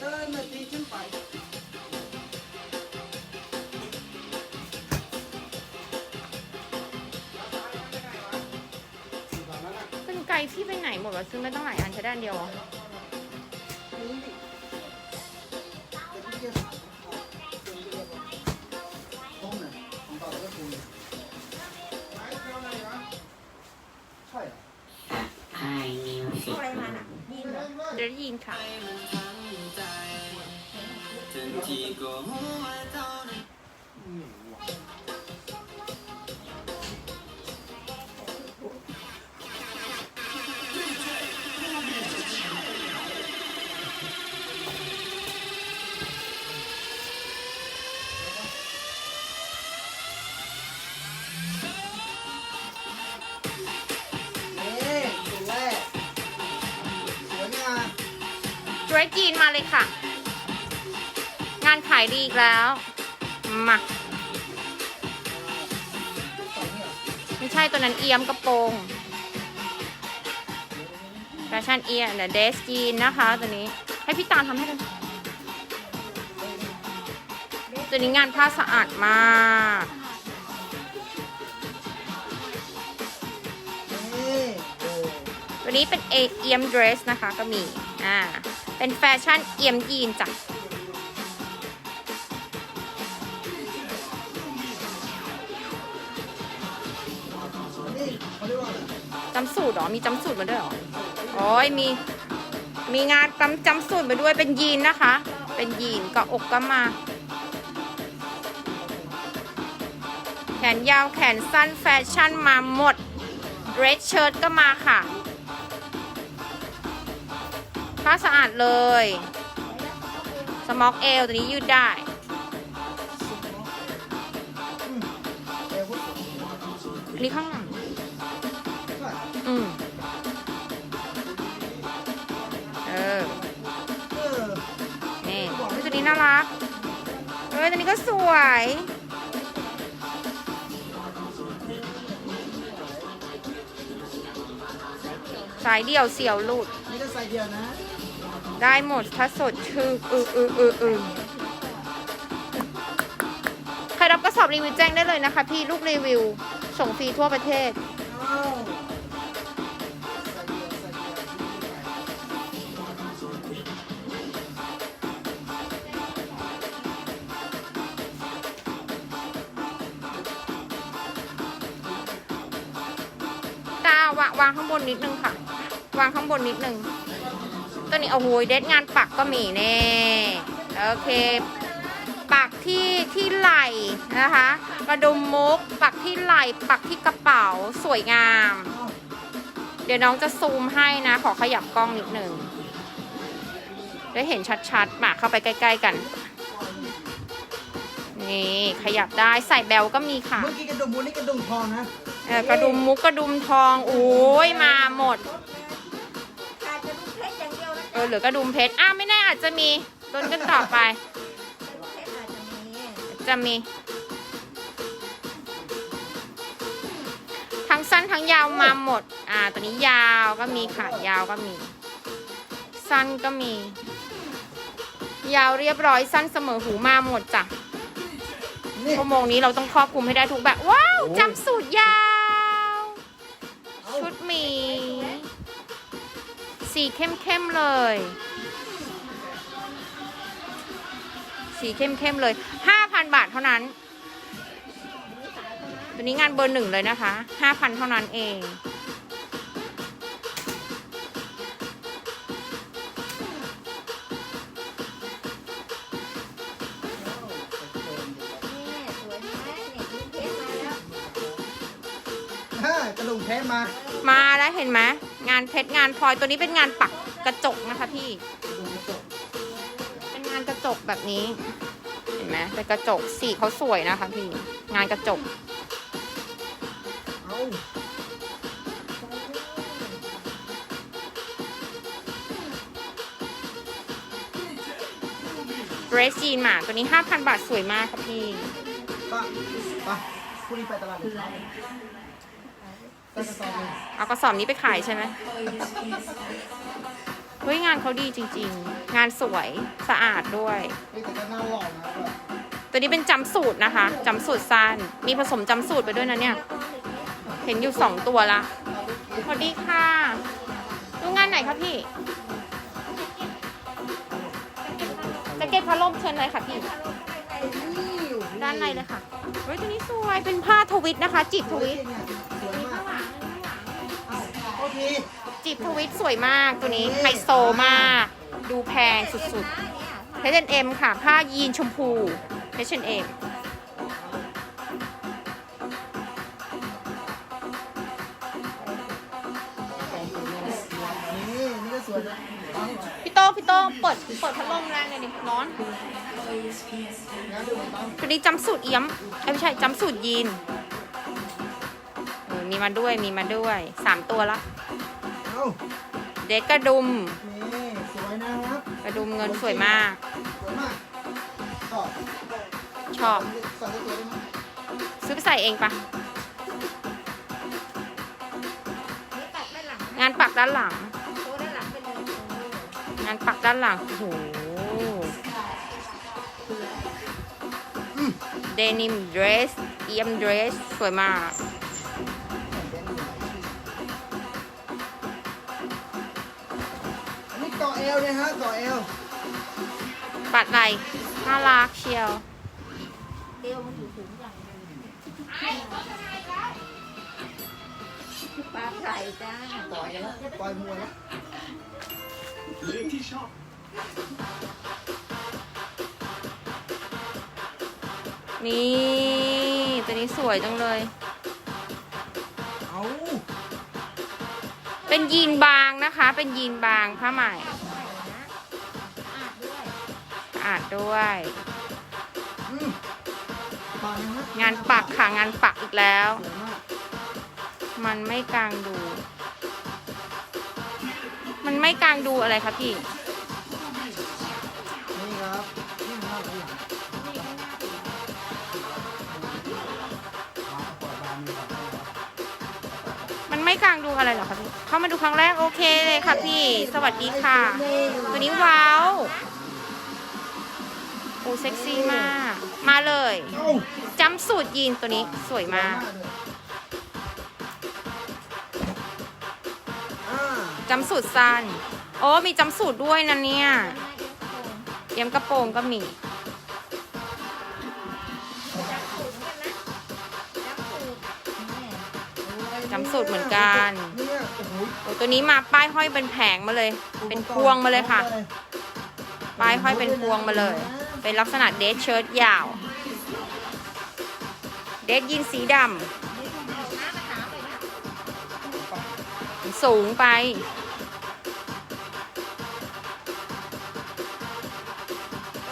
เดินนาทีขึ้นไปเป็นไกลพี่ไปไหนหมดวะซื้อไม่ต้องหลายอันใช้ด้านเดียวเหรอนี่ดิแต่พี่เกียร์ต้มเนี่ยของต่อแล้วก็ปรุงเนี่ยใช่เหรอ Hi Music อะไรมาน่ะยินเหรอเดี๋ยวได้ยินค่ะ อืมว่ะนี่ตัวแรกสวยงาม ดรสยีนมาเลยค่ะ งานขายดีอีกแล้ว มา ไม่ใช่ตัวนั้นเอียมกระโปรงแฟชั่นเอียเนี่ยเดสยีนนะคะตัวนี้ ให้พี่ตาลทำให้กันตัวนี้งานผ้าสะอาดมากตัวนี้เป็นเอเอียมเดรสนะคะก็มี อ่า เป็นแฟชั่นเอียมยีนจ้ะ จำสูตรหรอ มีจำสูตรมาด้วยหรอโอ้ยมี มีงานจำจำสูตรมาด้วย เป็นยีนนะคะ เป็นยีนกาะอกก็มา แขนยาวแขนสั้นแฟชั่นมาหมด เรดเชิ้ตก็มาค่ะ ผ้าสะอาดเลย สมอกเอลตัวนี้ยืดได้นนี้ข้างหลัง นี้น่ารัก เอ้ยตัวนี้ก็สวย สายเดี่ยวเสี่ยวหลุด นี่ก็ใส่เดียวนะได้หมดถ้าสดชื่ออืออืออืออือใครรับกระสอบรีวิวแจ้งได้เลยนะคะ พี่ลูกรีวิว ส่งฟรีทั่วประเทศ อ้าว นนิดนึงค่ะ วางข้างบนนิดนึง ตัวนี้โอ้โหเด็ดงานปักก็มีแน่โอเค ปักที่ที่ไหล่นะคะกระดุมมุก ปักที่ไหล่ปักที่กระเป๋าสวยงาม เดี๋ยวน้องจะซูมให้นะ ขอขยับกล้องนิดนึงได้เห็นชัดๆมาเข้าไปใกล้ ๆ กัน นี่ขยับได้ใส่แบลก็มีค่ะ เมื่อกี้กระดุมบุญนี่กระดุมทองนะ เออกระดุมมุกกระดุมทองโอ้ยมาหมดอาจจะลูกเพชรอย่างเดียวนะเออเหลือกระดุมเพชรอ้าวไม่แน่อาจจะมีต้นกันต่อไปลูกเพชรอาจจะมีจะมี ทั้งสั้นทั้งยาวมาหมด อ่าตัวนี้ยาวก็มีค่ะยาวก็มี สั้นก็มี ยาวเรียบร้อยสั้นเสมอหูมาหมดจ้ะนี่ชั่วโมงนี้เราต้องครอบคลุมให้ได้ทุกแบบ ว้าวโอ้จำสูตรยาว สีเข้มๆเลย สีเข้มๆเลย5,000บาทเท่านั้น ตัวนี้งานเบอร์หนึ่งเลยนะคะ5,000เท่านั้นเอง กระดุมเพชรมามาแล้วเห็นไหมงานเพชรงานพลอยตัวนี้เป็นงานปักกระจกนะคะพี่ กระดุมกระจกเป็นงานกระจกแบบนี้ เห็นไหมเป็นกระจกสีเขาสวยนะคะพี่ งานกระจก เอาเดรสจีนหมาตัวนี้ 5,000 บาทสวยมากค่ะพี่ ไปไปพรุ่งนี้ไปตลาดเลยไปกระสอบ เอากระสอบนี้ไปขายใช่ไหมเฮ้ยงานเขาดีจริง ๆ งานสวยสะอาดด้วย ตัวนี้เป็นจำสูตรนะคะจำสูตรสั้นมีผสมจำสูตรไปด้วยนะเนี่ย เห็นอยู่สองตัวละสวัสดีค่ะดูงานไหนคะพี่แจ็คเก็ตพัดลมเชิญเลยค่ะพี่ ด้านในเลยค่ะเฮ้ยตัวนี้สวยเป็นผ้าทวิตนะคะจีบทวิตสวยาโอเคจีบทวิตสวยมากตัวนี้ไฮโซมาก ดูแพงสุดๆ H&M ค่ะ ผ้ายีนชมพู H&M นี่นี่ก็สวยนะเอาพี่โต้พี่โต้เปิดเปิดพัดลมแรงเลยดิร้อนงั้นดูต้องตัวนี้จำสูตรเอี้ยมเอ้ยไม่ใช่จำสูตรยีนเออมีมาด้วยมีมาด้วยสามตัวละ เอ้าเด็กกระดุม นี่สวยนะครับกระดุมเงินสวยมาก สวยมากก็ชอบ ใส่ได้ตัวได้ไหมซื้อไปใส่เองปะนี่ตัดด้านหลังงานปักด้านหลังโชว์ด้านหลังไปเลยงานปักด้านหลังโอ้โหเดนิมเดรสเอียมเดรสสวยมาก อเอวเนี่ยฮะต่อเอวปัดไหลน่ารักเชียวเดียวมันอยู่สูงอย่างนึงปลาไข่จ้าต่อยกันแล้วต่อยมวยแล้วนี่ตัวนี้สวยจังเลยเอาเป็นยีนบางนะคะ เป็นยีนบางผ้าไหม อาดด้วยสะอาดด้วยอืมต่อนะฮะงานปักค่ะงานปักอีกแล้วสวยมากมันไม่กลางดู มันไม่กลางดูอะไรคะพี่นี่ครับนี่ครับหลังมันไม่กลางดูอะไรเหรอคะพี่ เข้ามาดูครั้งแรกโอเคเลยค่ะพี่ สวัสดีค่ะ ตัวนี้ว้าวโอ้เซ็กซี่มาก มาเลยจำสูตรยีนตัวนี้สวยมากจำสูตรสั้นโอ้มีจำสูตรด้วยนะเนี่ยเยี่ยมกระโปรงก็มีจำสูตรเหมือนกันโอ้โหโอ้ตัวนี้มาป้ายห้อยเป็นแผงมาเลย เป็นพวงมาเลยค่ะ ป้ายห้อยเป็นพวงมาเลย เป็นลักษณะเดทเชิ้ตยาว เดทยีนสีดำสูงไป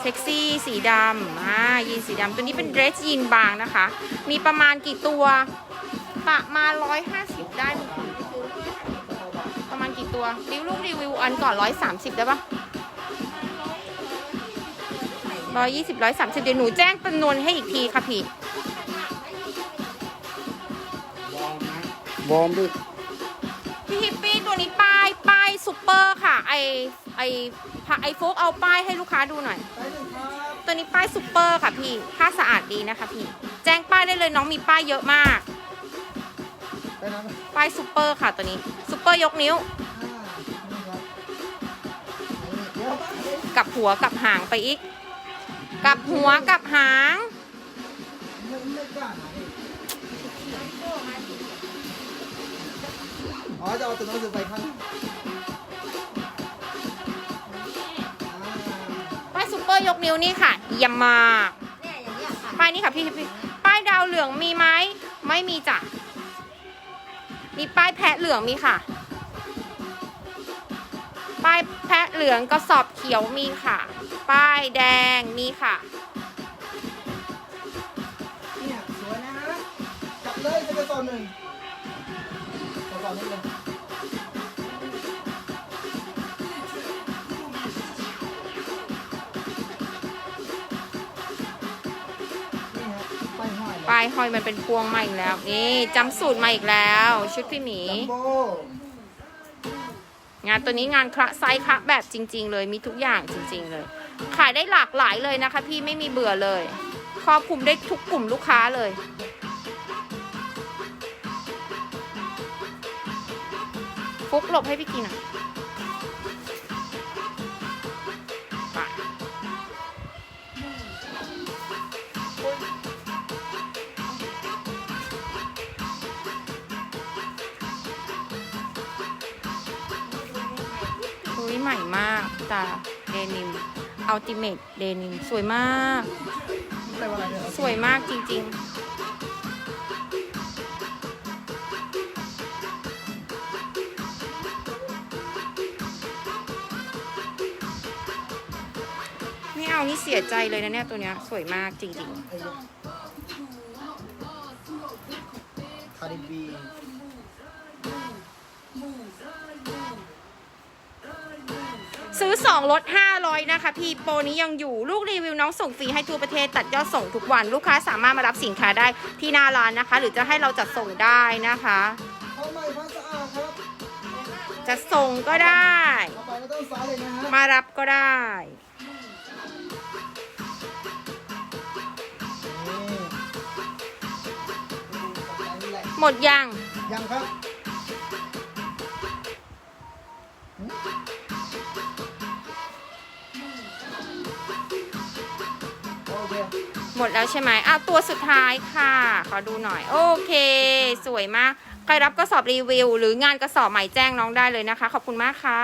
เซ็กซี่สีดำอ่ายีนสีดำตัวนี้เป็นเดรสยีนบางนะคะ มีประมาณกี่ตัว ประมาณ150ได้มั้งประมาณกี่ตัวรีวิวรูปรีวิวอันก่อน130ได้ปะ ร้อยยี่สิบร้อยสามสิบเดี๋ยวหนูแจ้งจำนวนให้อีกทีค่ะพี่บอมดิพี่ฮิปปี้ตัวนี้ป้ายป้ายซูเปอร์ค่ะ ไอไอไอโฟกเอาป้ายให้ลูกค้าดูหน่อยไปหนึ่งครับตัวนี้ป้ายซูเปอร์ค่ะพี่ผ้าสะอาดดีนะคะพี่ แจ้งป้ายได้เลยน้องมีป้ายเยอะมาก ไปนะป้ายซูเปอร์ค่ะตัวนี้ซูเปอร์ยกนิ้วอ่านี่ครับนี่เดี๋ยว กลับหัวกลับหางไปอีก กลับหัวกลับหางไม่ไม่กล้าหาดิอ๋อ จะเอาตัวหนังสือไปข้างอ่าป้ายซูเปอร์ยกนิ้วนี่ค่ะเยี่ยมมากเนี่ยอย่างเงี้ยค่ะ ป้ายนี้ค่ะพี่พี่ป้ายดาวเหลืองมีไหมไม่มีจ้ะมีป้ายแพะเหลืองมีค่ะ ป้ายแพะเหลืองกระสอบเขียวมีค่ะ ป้ายแดงมีค่ะ เนี่ยสวยนะฮะจับเลยจะกระสอบหนึ่งกระสอบนี้เลยนี่ฮะไปห้อยเลยป้ายห้อยมันเป็นพวงมาอีกแล้ว นี่จำสูตรมาอีกแล้ว ชุดพี่หมี จัมโบ้งานตัวนี้งานคละไซส์คละแบบจริง ๆ เลยมีทุกอย่างจริง ๆ เลย ขายได้หลากหลายเลยนะคะ พี่ไม่มีเบื่อเลย ครอบคลุมได้ทุกกลุ่มลูกค้าเลย ฟุกหลบให้พี่กินหน่อยไปอุ้ยใหม่มากตาเดนิม อัลติเม e เดนิมสวยมาก สวยมากจริงๆ ไม่เอานี่เสียใจเลยนะเนี่ยตัวเนี้ยสวยมากจริงไอ้เนี่ยคาริบี ๆ ซื้อ 2ลด500 นะคะ พี่โปรนี้ยังอยู่ลูกรีวิวน้องส่งฟรีให้ทั่วประเทศตัดยอดส่งทุกวันลูกค้าสามารถมารับสินค้าได้ที่หน้าร้านนะคะ หรือจะให้เราจัดส่งได้นะคะจะส่งก็ได้ มารับก็ได้หละหมดยัง ยังครับ หมดแล้วใช่ไหมอ้าวตัวสุดท้ายค่ะ ขอดูหน่อย โอเค สวยมาก ใครรับกระสอบรีวิว หรืองานกระสอบใหม่แจ้งน้องได้เลยนะคะ ขอบคุณมากค่ะ